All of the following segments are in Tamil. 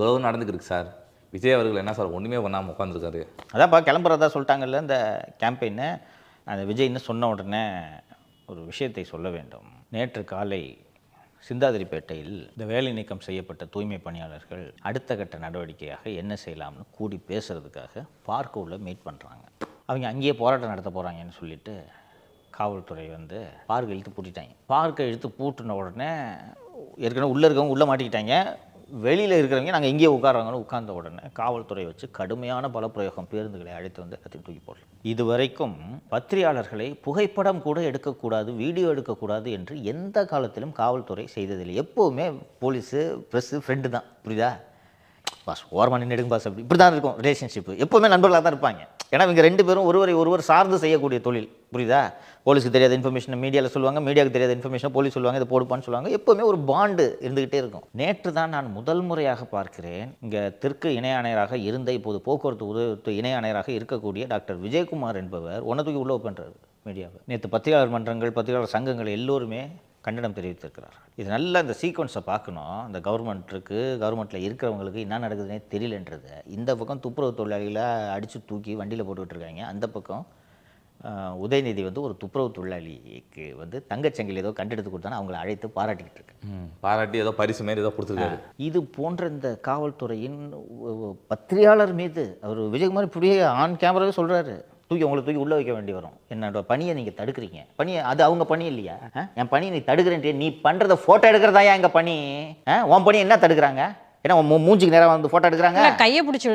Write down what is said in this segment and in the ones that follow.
கௌரவம் நடந்துக்கிருக்கு சார். விஜய் அவர்கள் என்ன சார் ஒன்றுமே பண்ணாமல் உட்காந்துருக்காரு அதான்ப்பா கிளம்புறதா சொல்லிட்டாங்கல்ல இந்த கேம்பெயினை அந்த விஜய்னு சொன்ன உடனே ஒரு விஷயத்தை சொல்ல வேண்டும். நேற்று காலை சிந்தாதிரிப்பேட்டையில் இந்த வேலை நீக்கம் செய்யப்பட்ட தூய்மை பணியாளர்கள் அடுத்த கட்ட நடவடிக்கையாக என்ன செய்யலாம்னு கூடி பேசுகிறதுக்காக பார்க்க உள்ள மீட் பண்ணுறாங்க அவங்க அங்கேயே போராட்டம் நடத்த போகிறாங்கன்னு சொல்லிட்டு காவல்துறை வந்து பார்க்கை இழுத்து பூட்டிட்டாங்க. பார்க்கை இழுத்து பூட்டின உடனே ஏற்கனவே உள்ளே இருக்கவங்க உள்ளே மாட்டிக்கிட்டாங்க. வெளியில் இருக்கிறவங்க நாங்கள் இங்கேயே உட்காராங்கன்னு உட்கார்ந்த உடனே காவல்துறை வச்சு கடுமையான பலப்பிரயோகம் பேருந்துகளை அழைத்து வந்து எல்லாத்தையும் தூக்கி போடலாம் இதுவரைக்கும் பத்திரிகையாளர்களை புகைப்படம் கூட எடுக்கக்கூடாது வீடியோ எடுக்கக்கூடாது என்று எந்த காலத்திலும் காவல்துறை செய்ததில்லை. எப்போவுமே போலீஸு ப்ரெஸ்ஸு ஃப்ரெண்டு தான். புரியுதா? பாஸ் ஓரமாக நின்று எடுங்க பாஸ் அப்படி. இப்படி தான் இருக்கும் ரிலேஷன்ஷிப்பு எப்போவுமே நண்பர்களாக தான் இருப்பாங்க. ஏன்னா இவங்க ரெண்டு பேரும் ஒருவரை ஒருவர் சார்ந்து செய்யக்கூடிய தொழில். புரியுதா? போலீஸுக்கு தெரியாத இன்ஃபர்மேஷன் மீடியாவில் சொல்லுவாங்க மீடியாவுக்கு தெரியாத இன்ஃபர்மேஷன் போலீஸ் சொல்லுவாங்க இதை போடுப்பான்னு சொல்லுவாங்க. எப்போவுமே ஒரு பாண்டு இருந்துகிட்டே இருக்கும். நேற்று தான் நான் முதல் முறையாக பார்க்கிறேன். இங்கே தெற்கு இணை ஆணையராக இருந்த இப்போது போக்குவரத்து உதவி இணை ஆணையராக இருக்கக்கூடிய டாக்டர் விஜயகுமார் என்பவர் ஒன்றை தூக்கி உள்ள பண்ணுறாரு மீடியாவை நேற்று பத்திரிகையாளர் மன்றங்கள் பத்திரிகையாளர் சங்கங்கள் எல்லோருமே கண்டனம் தெரிவித்திருக்கிறார். இது நல்லா இந்த சீக்வன்ஸை பார்க்கணும். இந்த கவர்மெண்ட் இருக்கு கவர்மெண்ட்டில் இருக்கிறவங்களுக்கு என்ன நடக்குதுன்னே தெரியலன்றது. இந்த பக்கம் துப்புரவு தொழிலாளிகளை அடித்து தூக்கி வண்டியில் போட்டுக்கிட்டு இருக்காங்க. அந்த பக்கம் உதயநிதி வந்து ஒரு துப்புரவு தொழிலாளிக்கு வந்து தங்கச்சங்கில் ஏதோ கண்டெடுத்து கொடுத்தானே அவங்கள அழைத்து பாராட்டிக்கிட்டு இருக்கு பாராட்டி ஏதோ பரிசு மாரி ஏதோ கொடுத்துருக்காரு. இது போன்ற இந்த காவல்துறையின் பத்திரிகையாளர் மீது அவர் விஜயகுமார் இப்படியே ஆன் கேமராவே சொல்றாரு. தூக்கி உங்களை தூக்கி உள்ளே வைக்க வேண்டி வரும். என்னோட பணியை நீங்கள் தடுக்கிறீங்க. பணியை அது அவங்க பணி இல்லையா? என் பணியை நீ தடுக்கிறேன்ட்டு நீ பண்ணுறத ஃபோட்டோ எடுக்கிறதா எங்கள் பணி? உன் பணி என்ன தடுக்கிறாங்க? ஏன்னா மூஞ்சிக்கு நேரம் வந்து ஃபோட்டோ எடுக்கிறாங்க. கையை பிடிச்சி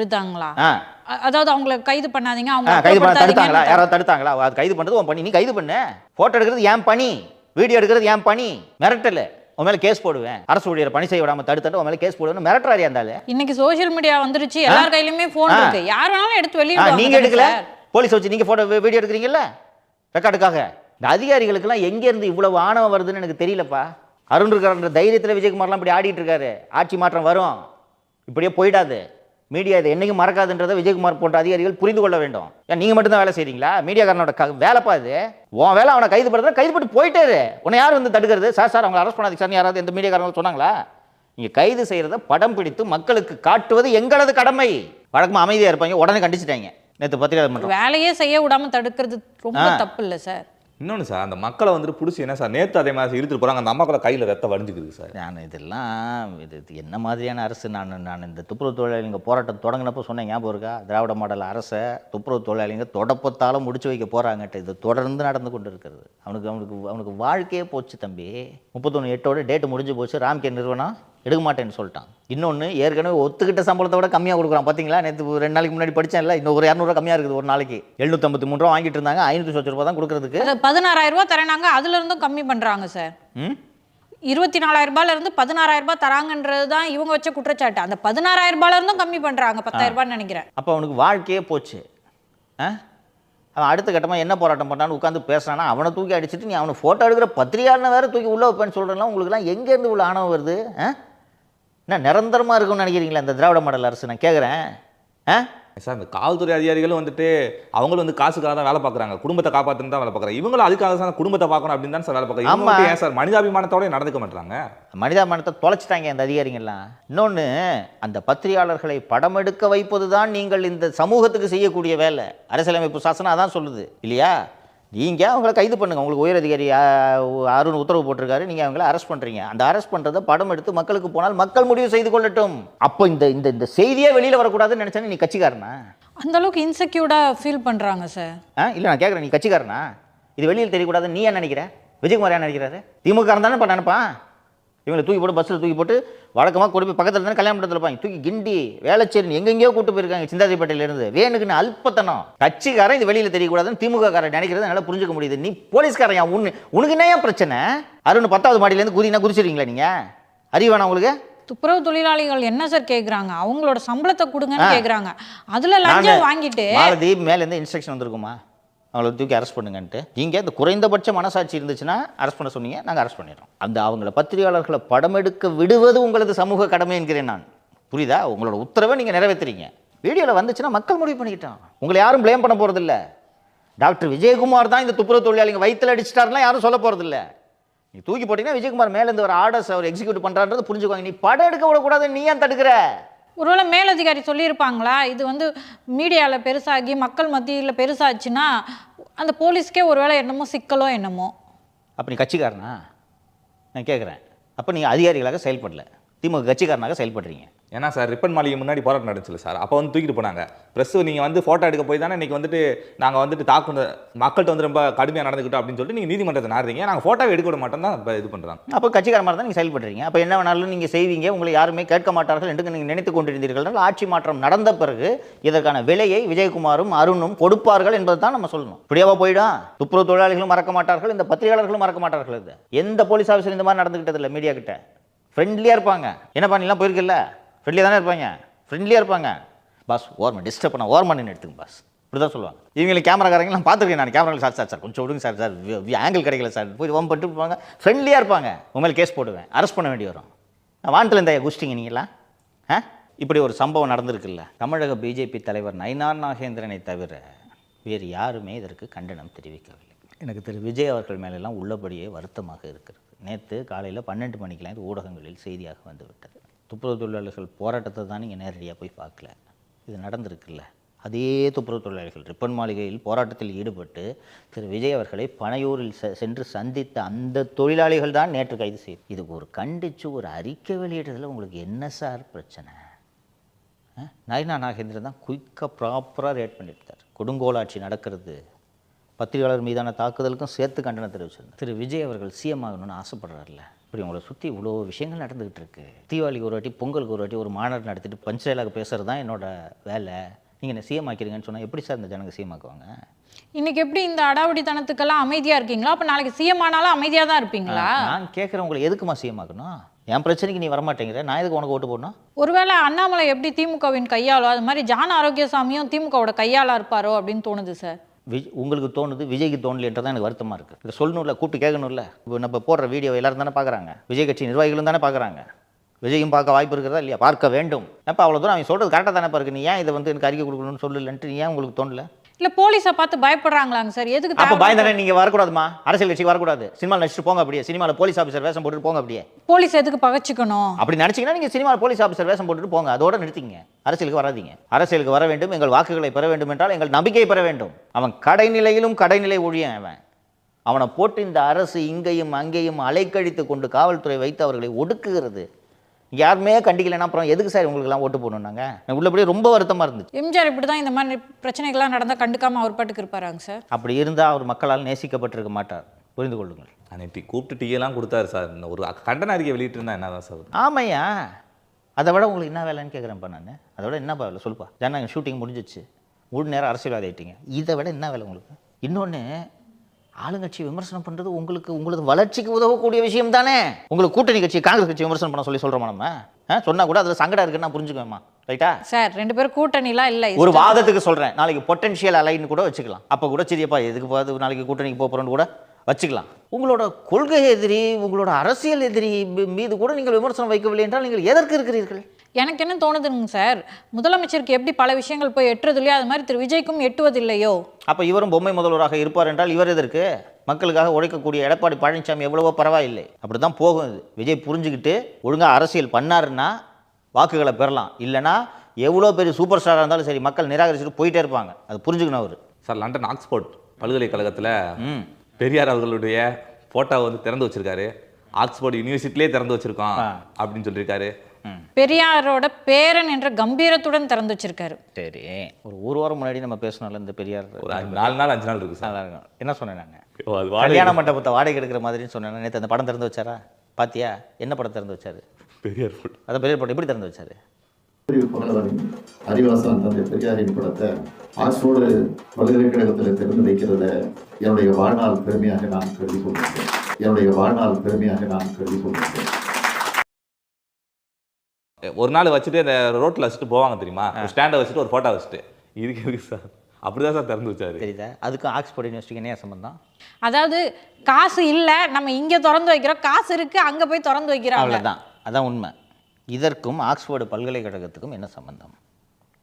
அ- அதாவது அவங்கள கைது பண்ணாதீங்க அவங்க கைது பண்ண தடுத்தாங்களா? யாராவது தடுத்தாங்களா? அது கைது பண்ணுறது உன் பணி நீ கைது பண்ணு. ஃபோட்டோ எடுக்கிறது என் பணி. வீடியோ எடுக்கிறது என் பணி. மிரட்டல். உன் மேலே கேஸ் போடுவேன். அரசு ஊழியர் பணி செய்ய விடாம தடுத்துட்டு உன் மேலே கேஸ் போடுவேன்னு மிரட்டுறாரு இருந்தாலும் இன்னைக்கு சோஷியல் மீடியா வந்துருச்சு எல்லார் கையிலுமே போன் ஆ. இருக்கு. யார் வேணாலும் எடுத்து வெளியிடுவாங்க நீங்க எடுக்கல? போலீஸ் வச்சு நீங்கள் ஃபோட்டோ வீடியோ எடுக்கிறீங்கல்ல? ரெக்கார்டுக்காக. இந்த அதிகாரிகளுக்கெல்லாம் எங்கேருந்து இவ்வளோ இவ்வளவு ஆணவம் வருதுன்னு எனக்கு தெரியலப்பா. அருண் இருக்காருன்ற தைரியத்தில் விஜயகுமார்லாம் இப்படி ஆடிட்டு இருக்காரு. ஆட்சி மாற்றம் வரும். இப்படியே போயிடாது. மீடியா இதை என்றைக்கும் மறக்காதுன்றதை விஜயகுமார் போன்ற அதிகாரிகள் புரிந்து கொள்ள வேண்டும். ஏன் நீங்கள் மட்டும்தான் வேலை செய்கிறீங்களா மீடியாக்காரனோட க வேலைப்பா இது. உன் வேலை அவனை கைது பண்ணுறது கைது பண்ணி போயிட்டே உன்னை யார் வந்து தடுக்கிறது? சார் சார் அவங்களை அரெஸ்ட் பண்ணாதீங்க. சார் யாராவது எந்த மீடியாக்காரங்க சொன்னாங்களா? நீங்கள் கைது செய்கிறத படம் பிடித்து மக்களுக்கு காட்டுவது எங்களது கடமை. வழக்கமாக அமைதியாக இருப்பாங்க. உடனே கண்டிச்சிட்டாங்க. நேற்று பத்திரிகை மன்றம் வேலையே செய்ய விடாம தடுக்கிறது ரொம்ப தப்பு இல்ல சார். இன்னொன்று சார் அந்த மக்களை வந்துட்டு பிடிச்சி என்ன சார் நேற்று அதே மாதிரி இழுத்துட்டு போகிறாங்க அந்த அம்மாக்களை கையில் ரத்தம் வடிஞ்சுக்குது சார். நான் இதெல்லாம் இது இது என்ன மாதிரியான அரசு? நான் நான் இந்த துப்புரவு தொழிலாளிங்க போராட்டம் தொடங்கினப்போ சொன்னேன் ஞாபகம் இருக்கா? திராவிட மாடல் அரசை துப்புரவு தொழிலாளிங்க தொடப்பத்தால் முடிச்சு வைக்க போகிறாங்கட்டு இது தொடர்ந்து நடந்து கொண்டு இருக்கிறது. அவனுக்கு அவனுக்கு அவனுக்கு வாழ்க்கையே போச்சு தம்பி. முப்பத்தொன்று எட்டோட டேட்டு முடிஞ்சு போச்சு. ராம்கே நிறுவனம் எடுக்க மாட்டேன்னு சொல்லிட்டான். இன்னொன்று ஏற்கனவே ஒத்துக்கிட்ட சம்பளத்தை விட கம்மியாக கொடுக்குறான். பார்த்தீங்களா நேற்று ரெண்டு நாளைக்கு முன்னாடி படித்தேன்ல இன்னும் ஒரு இரநூறுவா கம்மியாக இருக்குது ஒரு நாளைக்கு. எழுநூற்றம்பத்தி மூணு ரூபா வாங்கிட்டு இருந்தாங்க ஐநூற்றி சொச்சு ரூபா தான் கொடுக்குறதுக்கு. பதினாறாயிரம் ரூபாய் தரேனாங்க அதுல இருந்தும் கம்மி பண்றாங்க சார். ம்? இருபத்தி நாலாயிரம் ரூபாயில இருந்து பதினாறாயிரம் ரூபாய் தராங்கன்றது தான் இவங்க வச்ச குற்றச்சாட்டு. அந்த பதினாறாயிரம் ரூபாயில இருந்தும் கம்மி பண்றாங்க பத்தாயிரம் ரூபான்னு நினைக்கிறேன். அப்போ அவனுக்கு வாழ்க்கையே போச்சு. ஆ? அவன் அடுத்த கட்டமாக என்ன போராட்டம் பண்ணான்னு உட்காந்து பேசுறானா அவனை தூக்கி அடிச்சிட்டு நீ அவனை ஃபோட்டோ எடுக்கிற பத்திரிகையாளனை வேற தூக்கி உள்ளே வைப்பேன்னு சொல்கிறேன்னா உங்களுக்குலாம் எங்கேருந்து இவ்வளோ ஆணவம் வருது? ஆ? என்ன நிரந்தரமாக இருக்கும்னு நினைக்கிறீங்களா இந்த திராவிட மாடல் அரசு? நான் கேட்குறேன் ஆ? சார் இந்த காவல்துறை அதிகாரிகளும் வந்துட்டு அவங்களும் வந்து காசுக்காக தான் வேலை பார்க்குறாங்க. குடும்பத்தை காப்பாற்றுன்னு தான் வேலை பார்க்குறாங்க. இவங்களும் அதுக்காக தான் குடும்பத்தை பார்க்கணும் அப்படின்னு தான் சார் வேலை பார்க்குறாங்க. ஏன் சார் மனிதாபிமானத்தோட நடந்துக்க மாட்டாங்க மனிதாபிமானத்தை தொலைச்சிட்டாங்க அந்த அதிகாரிங்கெல்லாம் இன்னொன்று அந்த பத்திரிகையாளர்களை படம் எடுக்க வைப்பது தான் நீங்கள் இந்த சமூகத்துக்கு செய்யக்கூடிய வேலை. அரசியலமைப்பு சாசனம் அதான் சொல்லுது இல்லையா? நீங்கள் அவங்கள கைது பண்ணுங்க. உங்களுக்கு உயர் அதிகாரி அருண் உத்தரவு போட்டிருக்காரு. நீங்கள் அவங்கள அரெஸ்ட் பண்ணுறீங்க அந்த அரெஸ்ட் பண்ணுறதை படம் எடுத்து மக்களுக்கு போனால் மக்கள் முடிவு செய்து கொள்ளட்டும். அப்போ இந்த இந்த இந்த செய்தியே வெளியில் வரக்கூடாதுன்னு நினச்சேன்னு நீ கட்சிக்காரனா? அந்த அளவுக்கு இன்செக்யூர்டா ஃபீல் பண்றாங்க சார் ஆ இல்லை நான் கேட்குறேன் நீ கட்சிக்காரனா? இது வெளியில் தெரியக்கூடாதுன்னு நீ ஏன் நினைக்கிற? விஜயகுமார் ஏன் நினைக்கிறாரு? திமுக தானே இப்போ நினைப்பான். இவங்களை தூக்கி போட்டு பஸ்ஸில் தூக்கி போட்டு வழக்கமாக கொண்டு போய் பக்கத்தில் தானே கல்யாண மண்டபத்தில் இருப்பாங்க தூக்கி கிண்டி வேளச்சேரி எங்கெங்கேயோ கூட்டு போயிருக்காங்க சிந்தாதிப்பேட்டையிலேருந்து வேணுக்குன்னு அல்பத்தனம். கட்சிக்காரன் இது வெளியில் தெரியக்கூடாதுன்னு திமுக காரன் நினைக்கிறது என்னால் புரிஞ்சுக்க முடியுது. நீ போலீஸ்காரன் உன்னு உனக்கு என்ன பிரச்சனை? அருண் பத்தாவது மாடியிலேருந்து குதினா குதிச்சிருக்கீங்களா நீங்கள் அறிவானா உங்களுக்கு? துப்புரவு தொழிலாளிகள் என்ன சார் கேக்குறாங்க? அவங்களோட சம்பளத்தை கொடுங்கன்னு ஆ. கேக்குறாங்க. அதுல லஞ்சம் வாங்கிட்டு மேலேருந்து இன்ஸ்ட்ரக்ஷன் வந்திருக்குமா? அவங்கள தூக்கி அரெஸ்ட் பண்ணுங்கன்ட்டு. நீங்கள் இந்த குறைந்தபட்ச மனசாட்சி இருந்துச்சுன்னா அரெஸ்ட் பண்ண சொன்னீங்க நாங்கள் அரெஸ்ட் பண்ணிடுறோம். அந்த அவங்கள பத்திரிகையாளர்களை படம் எடுக்க விடுவது உங்களது சமூக கடமை என்கிறேன் நான். புரியுதா? உங்களோட உத்தரவை நீங்கள் நிறைவேற்றுறீங்க. வீடியோவில் வந்துச்சுன்னா மக்கள் முடிவு பண்ணிக்கிட்டான். உங்களை யாரும் ப்ளேம் பண்ண போகிறதில்ல டாக்டர் விஜயகுமார் தான் இந்த துப்புரவு தொழிலாளிங்க வயிற்றில் அடிச்சிட்டாருலாம் யாரும் சொல்ல போகிறதில்ல நீ தூக்கி போட்டீங்கன்னா விஜயகுமார் மேலேருந்து ஒரு ஆர்டர்ஸ் அவர் எக்ஸிக்யூட் பண்ணுறான்றது புரிஞ்சுக்குவாங்க. நீ படம் எடுக்க விடக்கூடாது நீ ஏன் தடுக்கிற? ஒருவேளை மேலதிகாரி சொல்லியிருப்பாங்களா? இது வந்து மீடியாவில் பெருசாகி மக்கள் மத்தியில் பெருசாச்சுன்னா அந்த போலீஸ்க்கே ஒருவேளை என்னமோ சிக்கலோ என்னமோ? அப்போ நீ கட்சிக்காரனா? நான் கேட்குறேன் அப்போ நீங்கள் அதிகாரிகளாக செயல்படல. திமுக கட்சிக்காரனாக செயல்படுறீங்க. ஏன்னா சார் ரிப்பன் மாளிகை முன்னாடி போராட்டம் நடந்துச்சுல சார். அப்போ வந்து தூக்கிட்டு போனாங்க. ப்ரெஸ் நீங்கள் வந்து ஃபோட்டோ எடுக்க போய் தானே இன்னைக்கு வந்துட்டு நாங்கள் வந்துட்டு தாக்கு மக்கள்கிட்ட வந்து ரொம்ப கடுமையாக நடந்துக்கிட்டோம் அப்படின்னு சொல்லிட்டு நீங்கள் நீதிமன்றத்தை நாடுறீங்க. நாங்கள் ஃபோட்டோவை எடுக்க விட மாட்டோம் தான் இப்போ இது பண்ணுறாங்க அப்போ கட்சிக்கார மாதிரி தான் நீங்கள் செயல்படுறீங்க. அப்போ என்ன வேணாலும் நீங்கள் செய்வீங்க. உங்களை யாருமே கேட்க மாட்டார்கள் என்று நீங்கள் நினைத்து கொண்டிருந்தீர்கள் ஆட்சி மாற்றம் நடந்த பிறகு இதற்கான விலையை விஜயகுமாரும் அருணும் கொடுப்பார்கள் என்பது தான் நம்ம சொல்லணும். இப்படியாவா போயிடும்? துப்புரவு தொழிலாளிகளும் மறக்க மாட்டார்கள் இந்த பத்திரிகையாளர்களும் மறக்க மாட்டார்கள் இது. எந்த போலீஸ் ஆஃபீஸர் இந்த மாதிரி நடந்துக்கிட்டது இல்லை மீடியா கிட்ட? ஃப்ரெண்ட்லியாக இருப்பாங்க. என்ன பண்ணிலாம் போயிருக்கில்ல? ஃப்ரெண்ட்லியாக தானே இருப்பாங்க. ஃப்ரெண்ட்லியாக இருப்பாங்க. பாஸ் ஓர்மன் டிஸ்டர்ப் பண்ண ஓர்மன் நின்று எடுத்துங்க பாஸ் இப்படி தான் சொல்லுவாங்க. இவங்களுக்கு கேமராக்காரங்க நான் பார்த்துருக்கேன் நான். கேமரா சார் சார் சார் கொஞ்சம் விடுங்க சார் சார் ஆங்கிள் கிடைக்கல சார் போய் ஓம் பண்ணிட்டு இருப்பாங்க. ஃப்ரெண்ட்லியாக இருப்பாங்க. உண்மையில் கேஸ் போடுவேன். அரெஸ்ட் பண்ண வேண்டி வரும். நான் வானத்தில் இந்த குஷ்டிங்க நீங்களா ஆ? இப்படி ஒரு சம்பவம் நடந்திருக்குல்ல. தமிழக பிஜேபி தலைவர் நயினார் நாகேந்திரனை தவிர வேறு யாருமே இதற்கு கண்டனம் தெரிவிக்கவில்லை. எனக்கு திரு விஜய் அவர்கள் மேலெல்லாம் உள்ளபடியே வருத்தமாக இருக்கிறது. நேற்று காலையில் பன்னெண்டு மணிக்கெலாம் இது ஊடகங்களில் செய்தியாக வந்துவிட்டது துப்புரவு தொழிலாளர்கள் போராட்டத்தை தான் நீங்கள் நேரடியாக போய் பார்க்கல. இது நடந்திருக்குல்ல. அதே துப்புரவு தொழிலாளர்கள் ரிப்பன் மாளிகையில் போராட்டத்தில் ஈடுபட்டு திரு விஜய் அவர்களை பனையூரில் செ- சென்று சந்தித்த அந்த தொழிலாளிகள் தான் நேற்று கைது செய்யும் இதுக்கு ஒரு கண்டித்து ஒரு அறிக்கை வெளியிடுறதுல உங்களுக்கு என்ன சார் பிரச்சனை? நயனா நாகேந்திரன் தான் குயிக்காக ப்ராப்பராக ரேட் பண்ணிட்டார் கொடுங்கோலாட்சி நடக்கிறது. பத்திரிகையாளர் மீதான தாக்குதலுக்கும் சேர்த்து கண்டனம் தெரிவிச்சிருந்தார். திரு விஜய் அவர்கள் சிஎம் ஆகணும்னு ஆசைப்படுறாருல்ல. இப்படி உங்களை சுற்றி இவ்வளோ விஷயங்கள் நடந்துக்கிட்டு இருக்கு. தீபாவளிக்கு ஒரு வாட்டி பொங்கலுக்கு ஒரு வாட்டி ஒரு மாநாடு நடத்திட்டு பஞ்சாயலாக பேசுகிறது தான் என்னோட வேலை. நீங்கள் என்ன சிஎம் ஆக்கிறீங்கன்னு சொன்னால் எப்படி சார் இந்த ஜனங்க சிஎம் ஆக்குவாங்க? இன்னைக்கு எப்படி இந்த அடாவடித்தனத்துக்கெல்லாம் அமைதியா இருக்கீங்களா? அப்ப நாளைக்கு சிஎம் ஆனாலும் அமைதியா தான் இருப்பீங்களா? நான் கேட்குறேன் உங்களை எதுக்குமா சிஎம் ஆக்கணும்? என் பிரச்சனைக்கு நீ வரமாட்டேங்கிற. நான் எதுக்கு உனக்கு ஓட்டு போடணும்? ஒருவேளை அண்ணாமலை எப்படி திமுகவின் கையாளோ அது மாதிரி ஜான் ஆரோக்கியசாமியும் திமுகவோட கையாளா இருப்பாரோ அப்படின்னு தோணுது சார். விஜ் உங்களுக்கு தோணுது விஜய்க்கு தோணலைன்றது தான் எனக்கு வருத்தமாக இருக்குது இதை சொல்லணும்ல கூப்பிட்டு கேட்கணும்ல. இப்போ நம்ம போடுற வீடியோ எல்லாரும் தானே பார்க்குறாங்க. விஜய் கட்சி நிர்வாகிகளும் தானே பார்க்குறாங்க. விஜயும் பார்க்க வாய்ப்பு இருக்கிறதா இல்லையா? பார்க்க வேண்டும். அப்போ அவ்வளோ தூரம் அவன் சொல்கிறது கரெக்டாக தானே இருக்குது நீ ஏன் இதை வந்து எனக்கு அறிக்கை கொடுக்கணும்னு சொல்லலன்ட்டு ஏன் உங்களுக்கு தோணல? இல்ல போலீஸை பார்த்து பயப்படுறாங்களாங்க சார். எதுக்கு அப்போ பயந்தானே நீங்கள் வரக்கூடாதுமா? அரசியல் கட்சிக்கு வரக்கூடாது. சினிமாவில் நடிச்சுட்டு போங்க அப்படியே. சினிமாவில் போலீஸ் ஆஃபீஸர் வேஷம் போட்டுட்டு போங்க அப்படியே. போலீஸ் எதுக்கு பகச்சிக்கணும்? அப்படி நினச்சிங்கன்னா நீங்கள் சினிமாவில் போலீஸ் ஆஃபீஸர் வேஷம் போட்டுட்டு போங்க. அதோட நிறுத்திங்க அரசியலுக்கு வராதீங்க. அரசியலுக்கு வர வேண்டும். எங்கள் வாக்குகளை பெற வேண்டும் என்றால் எங்கள் நம்பிக்கையை பெற வேண்டும். அவன் கடைநிலையிலும் கடைநிலை ஊழியன் அவன். அவனை போட்டு இந்த அரசு இங்கேயும் அங்கேயும் அலைக்கழித்து கொண்டு காவல்துறை வைத்து அவர்களை ஒடுக்குகிறது. யாருமே கண்டிக்கலைன்னா அப்புறம் எதுக்கு சார் உங்களுக்கெல்லாம் ஓட்டு போடணுன்னாங்க உள்ளபடியே ரொம்ப வருத்தமாக இருந்துச்சு. எம்ஜிஆர் இப்படி தான் இந்த மாதிரி பிரச்சனைகள்லாம் நடந்தா கண்டுக்காம அவர் பாட்டுக்கு இருப்பாராங்க சார்? அப்படி இருந்தால் அவர் மக்களால் நேசிக்கப்பட்டிருக்க மாட்டார். புரிந்து கொள்ளுங்கள். அன்னைக்கு கூப்பிட்டு டீ எல்லாம் கொடுத்தாரு சார். இந்த ஒரு கண்டன அறிக்கை வெளியிட்டு இருந்தா என்னதான் சார் ஆமையா? அதை விட உங்களுக்கு என்ன வேலைன்னு கேட்குறேன்ப்பா நான். அதை விட என்னப்பா வேலை? சொல்லுப்பா. ஜனநாயகம் ஷூட்டிங் முடிஞ்சிச்சு. முழு நேரம் அரசியல்வாதி ஆயிட்டீங்க. இதை விட என்ன வேலை உங்களுக்கு? இன்னொன்று ஆளுங்கட்சி விமர்சனம் பண்ணுறது உங்களுக்கு உங்களுக்கு வளர்ச்சிக்கு உதவக்கூடிய விஷயம் தானே உங்களுக்கு கூட்டணி கட்சி காங்கிரஸ் கட்சி விமர்சனம் பண்ண சொல்லி சொல்கிறோமா நம்ம? சொன்னால் கூட அதில் சங்கடம் இருக்குன்னு நான் புரிஞ்சுக்குவேம்மா. ரைட்டா சார் ரெண்டு பேரும் கூட்டணிலாம் இல்லை ஒரு வாதத்துக்கு சொல்கிறேன் நாளைக்கு பொட்டன்ஷியல் அலைன்னு கூட வச்சுக்கலாம். அப்போ கூட சரிப்பா எதுக்கு பார்த்து நாளைக்கு கூட்டணிக்கு போகிறோன்னு கூட வச்சுக்கலாம். உங்களோட கொள்கை எதிரி உங்களோட அரசியல் எதிரி மீது கூட நீங்கள் விமர்சனம் வைக்கவில்லை என்றால் நீங்கள் எதற்கு இருக்கிறீர்கள்? எனக்கு என்ன தோணுதுங்க சார்? முதலமைச்சருக்கு எப்படி பல விஷயங்கள் போய் எட்டுறது இல்லையோ அது மாதிரி திரு விஜய்க்கும் எட்டுவதில்லையோ அப்போ இவரும் பொம்மை முதல்வராக இருப்பார் என்றால் இவர் எதற்கு? மக்களுக்காக உழைக்கக்கூடிய எடப்பாடி பழனிசாமி எவ்வளவோ பரவாயில்லை. அப்படி தான் போகும் இது. விஜய் புரிஞ்சுக்கிட்டு ஒழுங்காக அரசியல் பண்ணாருன்னா வாக்குகளை பெறலாம். இல்லைன்னா எவ்வளோ பெரிய சூப்பர் ஸ்டாராக இருந்தாலும் சரி மக்கள் நிராகரிச்சுட்டு போயிட்டே இருப்பாங்க. அது புரிஞ்சுக்கணும் அவர். சார் லண்டன் ஆக்ஸ்போர்ட் பல்கலைக்கழகத்தில் ம். பெரியார் அவர்களுடைய போட்டோவை வந்து திறந்து வச்சிருக்காரு. ஆக்ஸ்போர்ட் யூனிவர்சிட்டிலே திறந்து வச்சிருக்கோம் அப்படின்னு சொல்லியிருக்காரு. பெரியாரோட பேரன் என்ற கம்பீரத்துடன் திறந்து வச்சிருக்காரு. சரி. ஒரு ஒரு வாரம் முன்னாடி நம்ம பேசணும்ல இந்த பெரியார் நாலு நாள் அஞ்சு நாள் இருக்கு சார். என்ன சொன்னேன் நான்? கல்யாண மண்டபத்தை வாடகை எடுக்கிற மாதிரின்னு சொன்னேன். நேற்று அந்த படம் திறந்து வச்சாரா? பாத்தியா? என்ன படம் திறந்து வச்சாரு? பெரியார் போட்டோ அதை பெரிய படம். எப்படி திறந்து வச்சாரு? அறிவாசன் தந்தை பெரியாரின் படத்தை ஆக்ஸ்போர்டு பல்கலைக்கழகத்தில் திறந்து வைக்கிறத என்னுடைய வாழ்நாள் பெருமையாக நான் கருதி கொண்டிருக்கேன் என்னுடைய வாழ்நாள் பெருமையாக நான் கருதி கொண்டிருக்கேன் ஒரு நாள் வச்சுட்டு அந்த ரோட்டில் வச்சுட்டு போவாங்க தெரியுமா? ஒரு ஸ்டாண்டை வச்சுட்டு ஒரு ஃபோட்டோ வச்சுட்டு. இதுக்கு எதுக்கு சார்? அப்படிதான் சார் திறந்து வச்சாரு. தெரியுதா? அதுக்கும் ஆக்ஸ்போர்ட் யூனிவர்சிட்டிக்கு என்ன சம்பந்தம்? அதாவது காசு இல்லை நம்ம இங்க திறந்து வைக்கிறோம். காசு இருக்கு அங்க போய் திறந்து வைக்கிறாங்க. அவ்வளோதான் அதான் உண்மை. இதற்கும் ஆக்ஸ்போர்டு பல்கலைக்கழகத்துக்கும் என்ன சம்பந்தம்?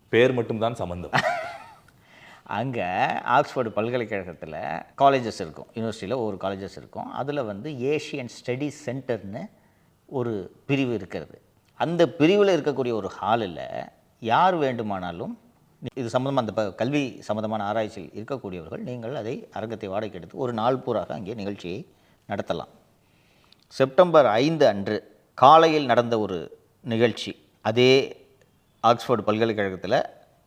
பேர் மட்டும்தான் சம்பந்தம். அங்கே ஆக்ஸ்போர்டு பல்கலைக்கழகத்தில் காலேஜஸ் இருக்கும். யூனிவர்சிட்டியில் ஒவ்வொரு காலேஜஸ் இருக்கும். அதில் வந்து ஏஷியன் ஸ்டடீஸ் சென்டர்னு ஒரு பிரிவு இருக்கிறது. அந்த பிரிவில் இருக்கக்கூடிய ஒரு ஹாலில் யார் வேண்டுமானாலும் இது சம்மந்தமாக அந்த ப- கல்வி சம்மந்தமான ஆராய்ச்சியில் இருக்கக்கூடியவர்கள் நீங்கள் அதை அரங்கத்தை வாடகைக்கு எடுத்து ஒரு நாள் பூராக அங்கே நிகழ்ச்சியை நடத்தலாம். செப்டம்பர் ஐந்து அன்று காலையில் நடந்த ஒரு நிகழ்ச்சி அதே ஆக்ஸ்ஃபோர்டு பல்கலைக்கழகத்தில்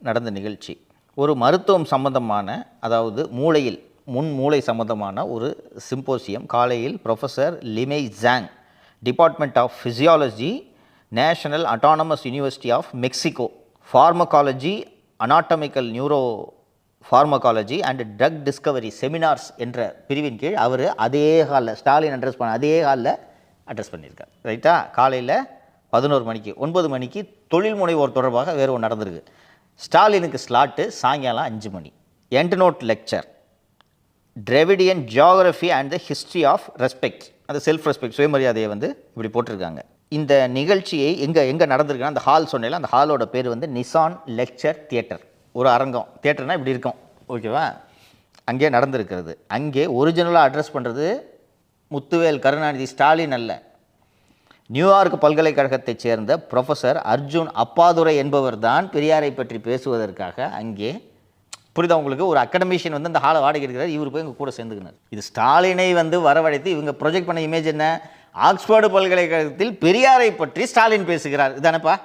நடந்த நிகழ்ச்சி. ஒரு மருத்துவம் சம்பந்தமான அதாவது மூளையில் முன் மூளை சம்பந்தமான ஒரு சிம்போசியம் காலையில் professor Limei Zhang department of physiology national autonomous university of Mexico pharmacology anatomical neuro pharmacology and drug discovery seminars என்ற பிரிவின் கீழ் அவர் அதே ஹாலில் ஸ்டாலின் அட்ரஸ் பண்ண அதே ஹாலில் அட்ரஸ் பண்ணியிருக்கார். ரைட்டா காலையில் பதினோரு மணிக்கு ஒன்பது மணிக்கு தொழில் முனைவோர் தொடர்பாக வேறு ஒன்று நடந்திருக்கு. ஸ்டாலினுக்கு ஸ்லாட்டு சாயங்காலம் அஞ்சு மணி. End note lecture Dravidian geography and the history of respect அந்த செல்ஃப் ரெஸ்பெக்ட் சுயமரியாதையை வந்து இப்படி போட்டிருக்காங்க. இந்த நிகழ்ச்சியை எங்கே எங்கே நடந்திருக்குன்னா அந்த ஹால் சொன்னேன் அந்த ஹாலோட பேர் வந்து நிசான் லெக்சர் தியேட்டர் ஒரு அரங்கம். தியேட்டர்னால் இப்படி இருக்கும். ஓகேவா அங்கே நடந்திருக்கிறது. அங்கே ஒரிஜினலாக அட்ரஸ் பண்ணுறது முத்துவேல் கருணாநிதி ஸ்டாலின் அல்ல. நியூயார்க் பல்கலைக்கழகத்தைச் சேர்ந்த ப்ரொஃபஸர் அர்ஜுன் அப்பாதுரை என்பவர் தான் பெரியாரை பற்றி பேசுவதற்காக அங்கே புரியுதா உங்களுக்கு? ஒரு அகடமிஷியன் வந்து அந்த ஹாலை வாடகை எடுக்கிறார் இவர் போய் எங்கள் கூட சேர்ந்துக்கினார். இது ஸ்டாலினை வந்து வரவழைத்து இவங்க ப்ரொஜெக்ட் பண்ண இமேஜ் என்ன? ஆக்ஸ்போர்டு பல்கலைக்கழகத்தில் பெரியாரை பற்றி ஸ்டாலின் பேசுகிறார். இதானப்பா?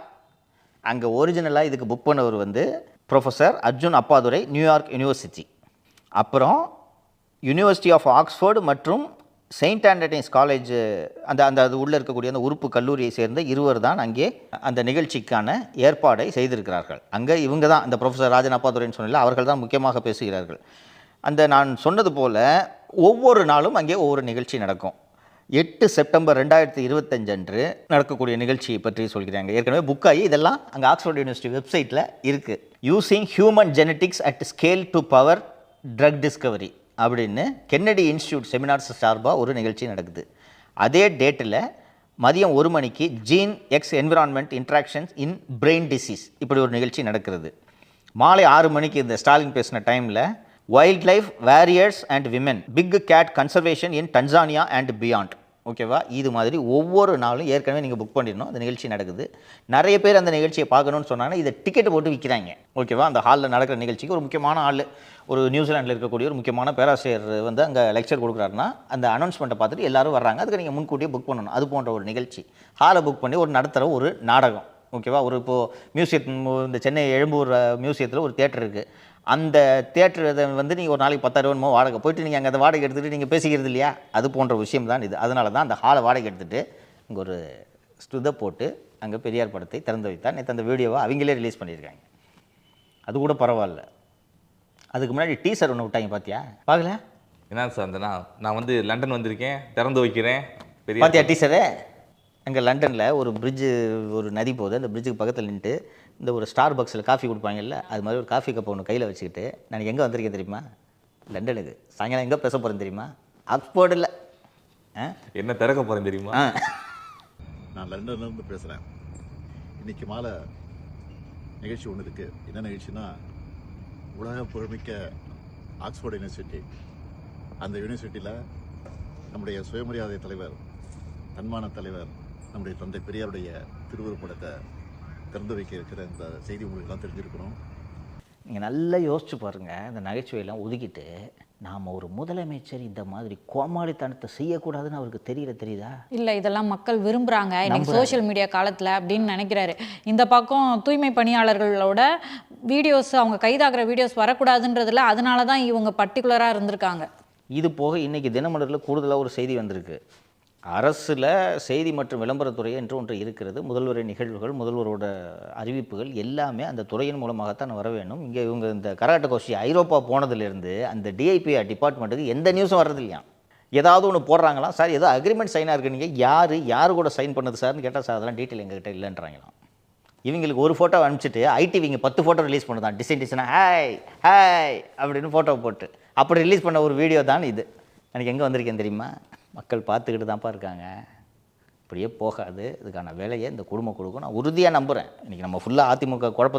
அங்கே ஒரிஜினலாக இதுக்கு புக் பண்ணவர் வந்து professor Arjun Appadurai New York university அப்புறம் யூனிவர்சிட்டி ஆஃப் ஆக்ஸ்ஃபோர்டு மற்றும் செயின்ட் ஆண்டனிஸ் காலேஜ் அந்த அந்த அது உள்ளே இருக்கக்கூடிய அந்த உறுப்பு கல்லூரியை சேர்ந்த இருவர் தான் அங்கே அந்த நிகழ்ச்சிக்கான ஏற்பாடை செய்திருக்கிறார்கள். அங்கே இவங்க தான் அந்த ப்ரொஃபஸர் ராஜன் அப்பாதுரைன்னு சொன்னல அவர்கள் தான் முக்கியமாக பேசுகிறார்கள். அந்த நான் சொன்னது போல் ஒவ்வொரு நாளும் அங்கே ஒவ்வொரு நிகழ்ச்சி நடக்கும். எட்டு செப்டம்பர் ரெண்டாயிரத்தி இருபத்தஞ்சு அன்று நடக்கக்கூடிய நிகழ்ச்சியை பற்றி சொல்கிறாங்க. ஏற்கனவே புக் ஆகி இதெல்லாம் அங்கே ஆக்ஸ்ஃபோர்ட் யூனிவர்சிட்டி வெப்சைட்டில் இருக்குது using human genetics at scale to power drug discovery அப்படின்னு கென்னடி இன்ஸ்டியூட் செமினார்ஸ் சார்பாக ஒரு நிகழ்ச்சி நடக்குது. அதே டேட்டில் மதியம் ஒரு மணிக்கு gene X environment interactions in brain disease இப்படி ஒரு நிகழ்ச்சி நடக்கிறது. மாலை ஆறு மணிக்கு இந்த ஸ்டாலின் பேசின டைமில் wild life warriors and women big cat conservation in Tanzania and beyond ஓகேவா இது மாதிரி ஒவ்வொரு நாளும் ஏற்கனவே நீங்கள் புக் பண்ணிடணும் அந்த நிகழ்ச்சி நடக்குது. நிறைய பேர் அந்த நிகழ்ச்சியை பார்க்கணும்னு சொன்னாங்கன்னா இதை டிக்கெட் போட்டு விற்கிறாங்க ஓகேவா அந்த ஹாலில் நடக்கிற நிகழ்ச்சிக்கு ஒரு முக்கியமான ஆள். ஒரு நியூசிலாண்டில் இருக்கக்கூடிய ஒரு முக்கியமான பேராசிரியர் வந்து அங்கே லெக்சர் கொடுக்குறாருன்னா அந்த அனௌன்ஸ்மெண்ட்டை பார்த்துட்டு எல்லாரும் வர்றாங்க. அதுக்கு நீங்கள் முன்கூட்டியே புக் பண்ணணும். அது போன்ற ஒரு நிகழ்ச்சி. ஹாலை புக் பண்ணி ஒரு நடத்துகிற ஒரு நாடகம். ஓகேவா ஒரு இப்போது மியூசியம் இந்த சென்னை எழும்பூர் மியூசியத்தில் ஒரு தேட்டர் இருக்குது அந்த தேட்டர் வந்து நீங்கள் ஒரு நாளைக்கு பத்தாயிரம் வாடகை போயிட்டு நீங்கள் அங்கே அந்த வாடகை எடுத்துகிட்டு நீங்கள் பேசிக்கிறது இல்லையா? அது போன்ற விஷயம் தான் இது. அதனால தான் அந்த ஹாலை வாடகை எடுத்துகிட்டு இங்கே ஒரு ஸ்டுதை போட்டு அங்கே பெரியார் படத்தை திறந்து வைத்தார் நேற்று அந்த வீடியோவை அவங்களே ரிலீஸ் பண்ணியிருக்காங்க. அது கூட பரவாயில்ல. அதுக்கு முன்னாடி டீசர் ஒன்று விட்டாங்க பார்த்தியா பார்க்கல? என்ன சார் அந்த நான் நான் வந்து லண்டன் வந்திருக்கேன் திறந்து வைக்கிறேன் பார்த்தியா டீசரு அங்கே லண்டனில் ஒரு பிரிட்ஜு ஒரு நதி போகுது. அந்த பிரிட்ஜுக்கு பக்கத்தில் நின்றுட்டு இந்த ஒரு ஸ்டார் பாக்ஸில் காஃபி கொடுப்பாங்கல்ல அது மாதிரி ஒரு காஃபி கப் ஒன்று கையில் வச்சுக்கிட்டு நான் எங்கே வந்திருக்கேன் தெரியுமா? லண்டனுக்கு. சாயங்காலம் எங்கே பேச போகிறேன் தெரியுமா? ஆக்ஸ்போர்டில் ஆ? என்ன திறக்க போறேன் தெரியுமா? நான் லண்டன்ல இருந்து பேசுகிறேன் இன்னைக்கு மாலை நிகழ்ச்சி ஒன்று இருக்குது என்ன நிகழ்ச்சினா உலக புகழ்மிக்க ஆக்ஸ்போர்ட் யூனிவர்சிட்டி. அந்த யூனிவர்சிட்டியில் நம்முடைய சுயமரியாதை தலைவர் தன்மான தலைவர் நம்முடைய தந்தை பெரியாருடைய திருவுருப்படத்தை திறந்து வைக்க இருக்கிற இந்த செய்தி உங்களுக்கு எல்லாம் தெரிஞ்சிருக்கணும். நீங்கள் நல்லா யோசிச்சு பாருங்கள் இந்த நகைச்சுவையெல்லாம் ஒதுக்கிட்டு நாம் ஒரு முதலமைச்சர் இந்த மாதிரி கோமாளித்தனத்தை செய்யக்கூடாதுன்னு அவருக்கு தெரியல தெரியுதா? இல்லை இதெல்லாம் மக்கள் விரும்புகிறாங்க இன்னைக்கு சோஷியல் மீடியா காலத்தில் அப்படின்னு நினைக்கிறாரு. இந்த பக்கம் தூய்மை பணியாளர்களோட வீடியோஸ் அவங்க கைதாகிற வீடியோஸ் வரக்கூடாதுன்றதுல அதனால தான் இவங்க பர்டிகுலராக இருந்திருக்காங்க. இது போக இன்றைக்கி தினமலரில் கூடுதலாக ஒரு செய்தி வந்திருக்கு. அரசில் செய்தி மற்றும் விளம்பரத்துறை என்று ஒன்று இருக்கிறது. முதல்வரின் நிகழ்வுகள் முதல்வரோட அறிவிப்புகள் எல்லாமே அந்த துறையின் மூலமாகத்தான் வர வேண்டும். இங்கே இவங்க இந்த கராட்ட கோஷி ஐரோப்பா போனதுலேருந்து அந்த டிஐபிஆர் டிபார்ட்மெண்ட்டுக்கு எந்த நியூஸும் வர்றதில்லையா ஏதாவது ஒன்று போடுறாங்களாம் சார் ஏதோ அக்ரிமெண்ட் சைனாக இருக்கு. நீங்கள் யார் யார் கூட சைன் பண்ணது சார்னு கேட்டால் சார் அதெல்லாம் டீட்டெயில் எங்ககிட்ட இல்லைன்றாங்களாம். இவங்களுக்கு ஒரு ஃபோட்டோ அனுப்பிச்சிட்டு ஐடி இவங்க பத்து ஃபோட்டோ ரிலீஸ் பண்ணுதான். டிசைன் டிசைனாக ஹாய் ஹாய் அப்படின்னு ஃபோட்டோ போட்டு அப்படி ரிலீஸ் பண்ண ஒரு வீடியோ தான் இது. எனக்கு எங்கே வந்திருக்கேன் தெரியுமா? மக்கள் பார்த்துக்கிட்டு தான்ப்பா இருக்காங்க. இப்படியே போகாது. இதுக்கான வேலையை இந்த குடும்பம் கொடுக்கும். நான் உறுதியாக நம்புகிறேன் இன்றைக்கி நம்ம ஃபுல்லாக அதிமுக குழப்ப